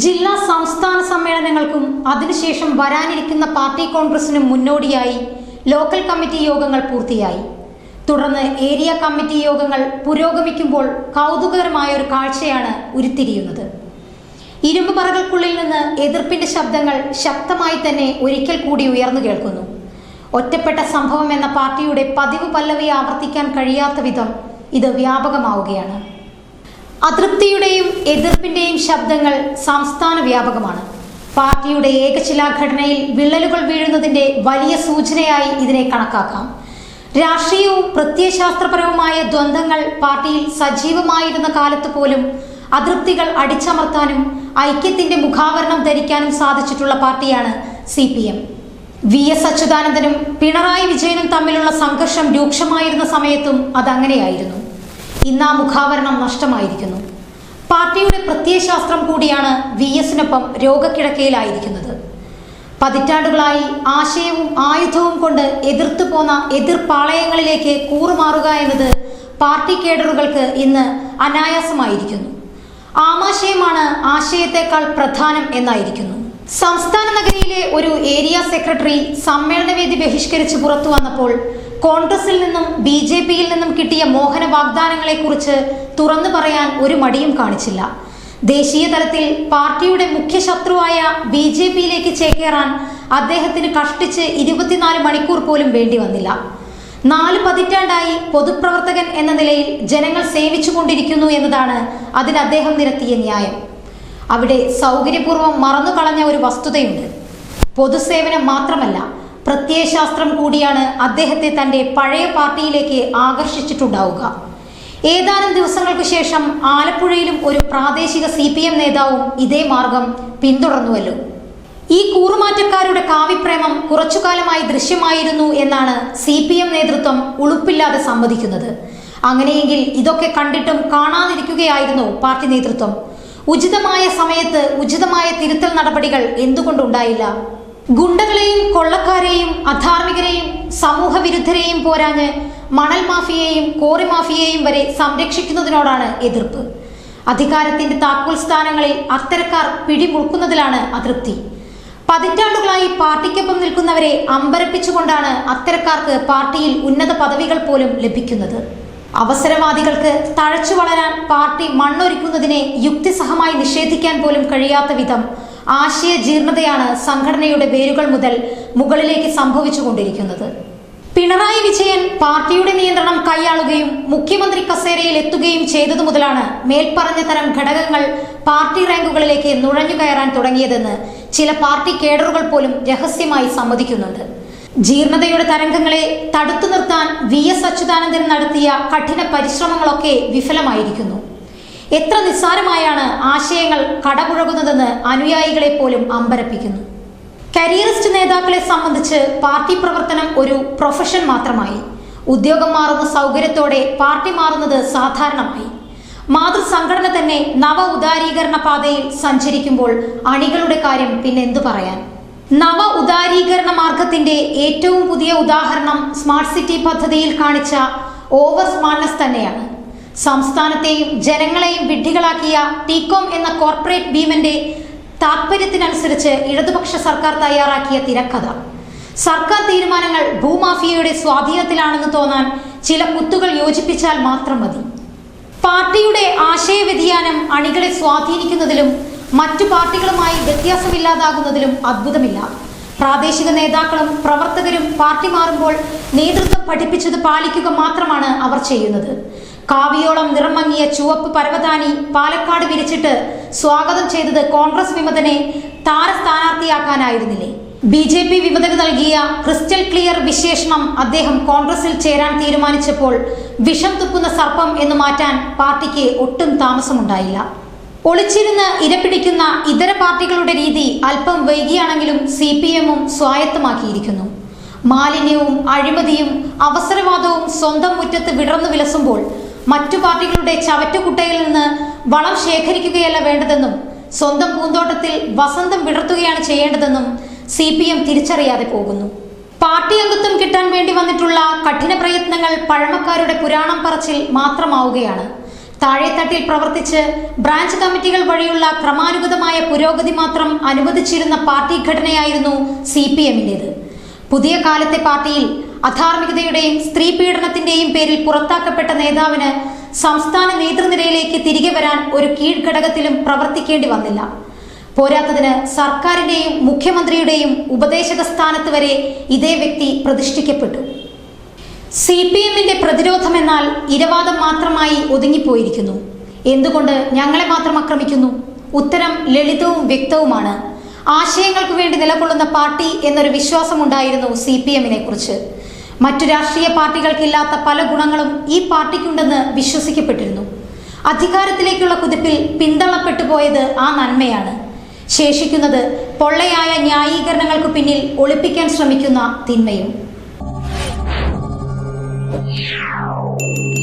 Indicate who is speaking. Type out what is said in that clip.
Speaker 1: ജില്ലാ സംസ്ഥാന സമ്മേളനങ്ങൾക്കും അതിനുശേഷം വരാനിരിക്കുന്ന പാർട്ടി കോൺഗ്രസിനും മുന്നോടിയായി ലോക്കൽ കമ്മിറ്റി യോഗങ്ങൾ പൂർത്തിയായി. തുടർന്ന് ഏരിയ കമ്മിറ്റി യോഗങ്ങൾ പുരോഗമിക്കുമ്പോൾ കൗതുകകരമായ ഒരു കാഴ്ചയാണ് ഉരുത്തിരിയുന്നത്. ഇരുമ്പുപറകൾക്കുള്ളിൽ നിന്ന് എതിർപ്പിന്റെ ശബ്ദങ്ങൾ ശക്തമായി തന്നെ ഒരിക്കൽ കൂടി ഉയർന്നു കേൾക്കുന്നു. ഒറ്റപ്പെട്ട സംഭവം എന്ന പാർട്ടിയുടെ പതിവ് പല്ലവി ആവർത്തിക്കാൻ കഴിയാത്ത വിധം ഇത് വ്യാപകമാവുകയാണ്. അതൃപ്തിയുടെയും എതിർപ്പിന്റെയും ശബ്ദങ്ങൾ സംസ്ഥാന വ്യാപകമാണ്. പാർട്ടിയുടെ ഏകശിലാഘടനയിൽ വിള്ളലുകൾ വീഴുന്നതിന്റെ വലിയ സൂചനയായി ഇതിനെ കണക്കാക്കാം. രാഷ്ട്രീയവും പ്രത്യയശാസ്ത്രപരവുമായ ദ്വന്ദ്ങ്ങൾ പാർട്ടിയിൽ സജീവമായിരുന്ന കാലത്ത് പോലും അതൃപ്തികൾ അടിച്ചമർത്താനും ഐക്യത്തിന്റെ മുഖാവരണം ധരിക്കാനും സാധിച്ചിട്ടുള്ള പാർട്ടിയാണ് C P M. V S അച്യുതാനന്ദനും Pinarayi വിജയനും തമ്മിലുള്ള സംഘർഷം രൂക്ഷമായിരുന്ന സമയത്തും അതങ്ങനെയായിരുന്നു. ഇന്ന് ആ മുഖാവരണം നഷ്ടമായിരിക്കുന്നു. പാർട്ടിയുടെ പ്രത്യയശാസ്ത്രം കൂടിയാണ് വി എസിനൊപ്പം രോഗക്കിടക്കയിലായിരിക്കുന്നത്. പതിറ്റാണ്ടുകളായി ആശയവും ആയുധവും കൊണ്ട് എതിർത്തു പോന്ന എതിർപ്പാളയങ്ങളിലേക്ക് കൂറുമാറുക എന്നത് പാർട്ടി കേഡറുകൾക്ക് ഇന്ന് അനായാസമായിരിക്കുന്നു. ആമാശയമാണ് ആശയത്തെക്കാൾ പ്രധാനം എന്നായിരിക്കുന്നു. സംസ്ഥാന നഗരിയിലെ ഒരു ഏരിയ സെക്രട്ടറി സമ്മേളനവേദി ബഹിഷ്കരിച്ച് പുറത്തു വന്നപ്പോൾ കോൺഗ്രസിൽ നിന്നും ബി ജെ പിയിൽ നിന്നും കിട്ടിയ മോഹന വാഗ്ദാനങ്ങളെക്കുറിച്ച് തുറന്നു പറയാൻ ഒരു മടിയും കാണിച്ചില്ല. ദേശീയ തലത്തിൽ പാർട്ടിയുടെ മുഖ്യ ശത്രുവായ ബി ജെ പിയിലേക്ക് ചേക്കേറാൻ അദ്ദേഹത്തിന് കഷ്ടിച്ച് ഇരുപത്തിനാല് മണിക്കൂർ പോലും വേണ്ടി വന്നില്ല. നാല് പതിറ്റാണ്ടായി പൊതുപ്രവർത്തകൻ എന്ന നിലയിൽ ജനങ്ങൾ സേവിച്ചുകൊണ്ടിരിക്കുന്നു എന്നതാണ് അതിന് അദ്ദേഹം നിരത്തിയ ന്യായം. അവിടെ സൗകര്യപൂർവം മറന്നു കളഞ്ഞ ഒരു വസ്തുതയുണ്ട്. പൊതുസേവനം മാത്രമല്ല പ്രത്യയശാസ്ത്രം കൂടിയാണ് അദ്ദേഹത്തെ തന്റെ പഴയ പാർട്ടിയിലേക്ക് ആകർഷിച്ചിട്ടുണ്ടാവുക. ഏതാനും ദിവസങ്ങൾക്ക് ശേഷം ആലപ്പുഴയിലും ഒരു പ്രാദേശിക സി പി എം നേതാവും ഇതേ മാർഗം പിന്തുടർന്നുവല്ലോ. ഈ കൂറുമാറ്റക്കാരുടെ കാവിപ്രേമം കുറച്ചുകാലമായി ദൃശ്യമായിരുന്നു എന്നാണ് സി പി എം നേതൃത്വം ഉളുപ്പില്ലാതെ സമ്മതിക്കുന്നത്. അങ്ങനെയെങ്കിൽ ഇതൊക്കെ കണ്ടിട്ടും കാണാതിരിക്കുകയായിരുന്നു പാർട്ടി നേതൃത്വം. ഉചിതമായ സമയത്ത് ഉചിതമായ തിരുത്തൽ നടപടികൾ എന്തുകൊണ്ടുണ്ടായില്ല? ഗുണ്ടകളെയും കൊള്ളക്കാരെയും അധാർമികരെയും സമൂഹ വിരുദ്ധരെയും പോരാഞ്ഞ് മണൽ മാഫിയയെയും കോറി മാഫിയയെയും വരെ സംരക്ഷിക്കുന്നതിനോടാണ് എതിർപ്പ്. അധികാരത്തിന്റെ താക്കോൽ സ്ഥാനങ്ങളിൽ അത്തരക്കാർ പിടിമുറുക്കുന്നതിലാണ് അതൃപ്തി. പതിറ്റാണ്ടുകളായി പാർട്ടിക്കൊപ്പം നിൽക്കുന്നവരെ അമ്പരപ്പിച്ചുകൊണ്ടാണ് അത്തരക്കാർക്ക് പാർട്ടിയിൽ ഉന്നത പദവികൾ പോലും ലഭിക്കുന്നത്. അവസരവാദികൾക്ക് തഴച്ചു വളരാൻ പാർട്ടി മണ്ണൊരുക്കുന്നതിനെ യുക്തിസഹമായി നിഷേധിക്കാൻ പോലും കഴിയാത്ത വിധം ആശയ ജീർണതയാണ് സംഘടനയുടെ വേരുകൾ മുതൽ മുകളിലേക്ക് സംഭവിച്ചുകൊണ്ടിരിക്കുന്നത്. പിണറായി വിജയൻ പാർട്ടിയുടെ നിയന്ത്രണം കൈയാളുകയും മുഖ്യമന്ത്രി കസേരയിൽ എത്തുകയും ചെയ്തതു മുതലാണ് മേൽപ്പറഞ്ഞ തരം ഘടകങ്ങൾ പാർട്ടി റാങ്കുകളിലേക്ക് നുഴഞ്ഞു കയറാൻ തുടങ്ങിയതെന്ന് ചില പാർട്ടി കേഡറുകൾ പോലും രഹസ്യമായി സമ്മതിക്കുന്നുണ്ട്. ജീർണതയുടെ തരംഗങ്ങളെ തടുത്തു നിർത്താൻ വി എസ് അച്യുതാനന്ദൻ നടത്തിയ കഠിന പരിശ്രമങ്ങളൊക്കെ വിഫലമായിരിക്കുന്നു. എത്ര നിസ്സാരമായാണ് ആശയങ്ങൾ കടപുഴകുന്നതെന്ന് അനുയായികളെ പോലും അമ്പരപ്പിക്കുന്നു. കരിയറിസ്റ്റ് നേതാക്കളെ സംബന്ധിച്ച് പാർട്ടി പ്രവർത്തനം ഒരു പ്രൊഫഷൻ മാത്രമായി. ഉദ്യോഗം മാറുന്ന സൗകര്യത്തോടെ പാർട്ടി മാറുന്നത് സാധാരണമായി. മാതൃസംഘടന തന്നെ നവ ഉദാരീകരണ പാതയിൽ സഞ്ചരിക്കുമ്പോൾ അണികളുടെ കാര്യം പിന്നെന്തു പറയാൻ? നവ ഉദാരീകരണ മാർഗത്തിന്റെ ഏറ്റവും പുതിയ ഉദാഹരണം സ്മാർട്ട് സിറ്റി പദ്ധതിയിൽ കാണിച്ച ഓവർ സ്മാർട്ട്നെസ് തന്നെയാണ്. സംസ്ഥാനത്തെയും ജനങ്ങളെയും വിഡ്ഢികളാക്കിയ ടീകോം എന്ന കോർപ്പറേറ്റ് ഭീമന്റെ താത്പര്യത്തിനനുസരിച്ച് ഇടതുപക്ഷ സർക്കാർ തയ്യാറാക്കിയ തിരക്കഥ. സർക്കാർ തീരുമാനങ്ങൾ ഭൂമാഫിയയുടെ സ്വാധീനത്തിലാണെന്ന് തോന്നാൻ ചില കുത്തുകൾ യോജിപ്പിച്ചാൽ മാത്രം മതി. പാർട്ടിയുടെ ആശയവ്യതിയാനം അണികളെ സ്വാധീനിക്കുന്നതിലും മറ്റു പാർട്ടികളുമായി വ്യത്യാസമില്ലാതാകുന്നതിലും അത്ഭുതമില്ല. പ്രാദേശിക നേതാക്കളും പ്രവർത്തകരും പാർട്ടി മാറുമ്പോൾ നേതൃത്വം പഠിപ്പിച്ചത് പാലിക്കുക മാത്രമാണ് അവർ ചെയ്യുന്നത്. കാവിയോളം നിറമങ്ങിയ ചുവപ്പ് പരവതാനി പാലക്കാട് വിരിച്ചിട്ട് സ്വാഗതം ചെയ്തത് കോൺഗ്രസ് വിമതനെ താര സ്ഥാനാർത്ഥിയാക്കാനായിരുന്നില്ലേ ബി ജെ പി വിമതന് നൽകിയ ക്രിസ്റ്റൽ ക്ലിയർ വിശേഷണം അദ്ദേഹം കോൺഗ്രസിൽ ചേരാൻ തീരുമാനിച്ചപ്പോൾ വിഷം തുപ്പുന്ന സർപ്പം എന്ന് മാറ്റാൻ പാർട്ടിക്ക് ഒട്ടും താമസമുണ്ടായില്ല. ഒളിച്ചിരുന്ന് ഇരപിടിക്കുന്ന ഇതര പാർട്ടികളുടെ രീതി അല്പം വൈകിയാണെങ്കിലും സി പി എമ്മും സ്വായത്തമാക്കിയിരിക്കുന്നു. മാലിന്യവും അഴിമതിയും അവസരവാദവും സ്വന്തം മുറ്റത്ത് വിടർന്നു വിലസുമ്പോൾ മറ്റു പാർട്ടികളുടെ ചവറ്റുകുട്ടയിൽ നിന്ന് വളം ശേഖരിക്കുകയല്ല വേണ്ടതെന്നും സ്വന്തം പൂന്തോട്ടത്തിൽ വസന്തം വിടർത്തുകയാണ് ചെയ്യേണ്ടതെന്നും സി പി എം തിരിച്ചറിയാതെ പോകുന്നു. പാർട്ടി അംഗത്വം കിട്ടാൻ വേണ്ടി വന്നിട്ടുള്ള കഠിന പ്രയത്നങ്ങൾ പഴമക്കാരുടെ പുരാണം പറച്ചിൽ മാത്രമാവുകയാണ്. താഴെത്തട്ടിൽ പ്രവർത്തിച്ച് ബ്രാഞ്ച് കമ്മിറ്റികൾ വഴിയുള്ള ക്രമാനുഗതമായ പുരോഗതി മാത്രം അനുവദിച്ചിരുന്ന പാർട്ടി ഘടനയായിരുന്നു സി പി എമ്മിന്റേത് പുതിയ കാലത്തെ പാർട്ടിയിൽ അധാർമികതയുടെയും സ്ത്രീ പീഡനത്തിന്റെയും പേരിൽ പുറത്താക്കപ്പെട്ട നേതാവിന് സംസ്ഥാന നേതൃനിരയിലേക്ക് തിരികെ വരാൻ ഒരു കീഴ്ഘടകത്തിലും പ്രവർത്തിക്കേണ്ടി വന്നില്ല. പോരാത്തതിന് സർക്കാരിന്റെയും മുഖ്യമന്ത്രിയുടെയും ഉപദേശക സ്ഥാനത്ത് വരെ ഇതേ വ്യക്തി പ്രതിഷ്ഠിക്കപ്പെട്ടു. സി പി എമ്മിന്റെ പ്രതിരോധം എന്നാൽ ഇരവാദം മാത്രമായി ഒതുങ്ങിപ്പോയിരിക്കുന്നു. എന്തുകൊണ്ട് ഞങ്ങളെ മാത്രം ആക്രമിക്കുന്നു? ഉത്തരം ലളിതവും വ്യക്തവുമാണ്. ആശയങ്ങൾക്ക് വേണ്ടി നിലകൊള്ളുന്ന പാർട്ടി എന്നൊരു വിശ്വാസമുണ്ടായിരുന്നു സി പി എമ്മിനെ കുറിച്ച്. മറ്റു രാഷ്ട്രീയ പാർട്ടികൾക്കില്ലാത്ത പല ഗുണങ്ങളും ഈ പാർട്ടിക്കുണ്ടെന്ന് വിശ്വസിക്കപ്പെട്ടിരുന്നു. അധികാരത്തിലേക്കുള്ള കുതിപ്പിൽ പിന്തള്ളപ്പെട്ടു പോയത് ആ നന്മയാണ്. ശേഷിക്കുന്നത് പൊള്ളയായ ന്യായീകരണങ്ങൾക്ക് പിന്നിൽ ഒളിപ്പിക്കാൻ ശ്രമിക്കുന്ന തിന്മയും.
Speaker 2: Meow.